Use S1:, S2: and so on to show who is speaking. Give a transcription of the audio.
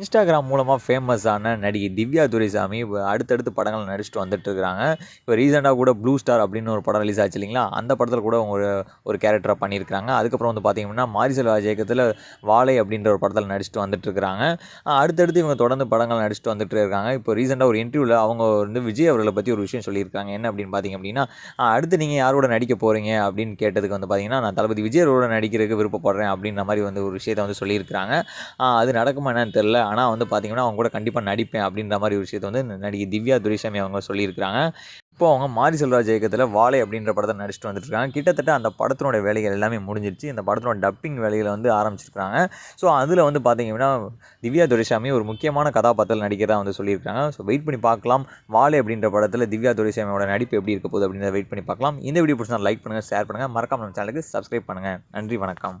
S1: Instagram மூலமாக ஃபேமஸான நடிகை திவ்யா துரைசாமி அடுத்தடுத்து படங்கள் நடிச்சுட்டு வந்துட்டு இருக்கிறாங்க இப்போ ரீசெண்டாக கூட ப்ளூ ஸ்டார் அப்படின்னு ஒரு படம் ரிலீஸ் ஆச்சு இல்லைங்களா? அந்த படத்தில் கூட அவங்க ஒரு ஒரு கேரக்டராக பண்ணியிருக்காங்க அதுக்கப்புறம் வந்து பார்த்தீங்கன்னா மாரிசல் இயக்கத்தில் வாழை அப்படின்ற ஒரு படத்தில் நடிச்சுட்டு வந்துட்டு இருக்கிறாங்க அடுத்தடுத்து இவங்க தொடர்ந்து படங்கள் நடிச்சுட்டு வந்துட்டு இருக்காங்க. இப்போ ரீசெண்டாக ஒரு இன்டர்வியூவில் அவங்க வந்து விஜய் அவர்களை பற்றி ஒரு விஷயம் சொல்லியிருக்காங்க. என்ன அப்படின்னு பார்த்தீங்க அப்படின்னா அடுத்து நீங்கள் யாரோட நடிக்க போகிறீங்க அப்படின்னு கேட்டதுக்கு வந்து பார்த்தீங்கன்னா நான் தளபதி விஜய் அவரோட நடிக்கிறதுக்கு விருப்பப்படுறேன் அப்படின்ற மாதிரி வந்து ஒரு விஷயத்தை வந்து சொல்லியிருக்கிறாங்க. அது நடக்குமா என்னன்னு தெரில ஆனால் வந்து பார்த்தீங்கன்னா அவங்க கூட கண்டிப்பாக நடிப்பேன் அப்படின்ற மாதிரி ஒரு விஷயத்தை வந்து நடிகை திவ்யா துரைசாமி அவங்க சொல்லியிருக்காங்க இப்போ அவங்க மாரி செல்வராஜ் இயக்கத்தில் வாழை அப்படின்ற படத்தை நடிச்சுட்டு வந்துட்டு இருக்காங்க கிட்டத்தட்ட அந்த படத்தினோட வேலைகள் எல்லாமே முடிஞ்சிருச்சு. இந்த படத்தினோட டப்பிங் வேலைகளை வந்து ஆரம்பிச்சிருக்காங்க ஸோ அதில் வந்து பார்த்தீங்க அப்படின்னா திவ்யா துரைசாமி ஒரு முக்கியமான கதாபாத்திரத்தில் நடிக்கிறதா வந்து சொல்லியிருக்காங்க ஸோ வெயிட் பண்ணி பார்க்கலாம் வாழை அப்படின்ற படத்தில் திவ்யா துரைசாமியோட நடிப்பு எப்படி இருக்க போகுது அப்படின்றத வெயிட் பண்ணி பார்க்கலாம் இந்த வீடியோ பிடிச்சா லைக் பண்ணுங்கள் ஷேர் பண்ணுங்கள் மறக்காம நம்ம சேனலுக்கு சப்ஸ்கிரைப் பண்ணுங்கள் நன்றி வணக்கம்.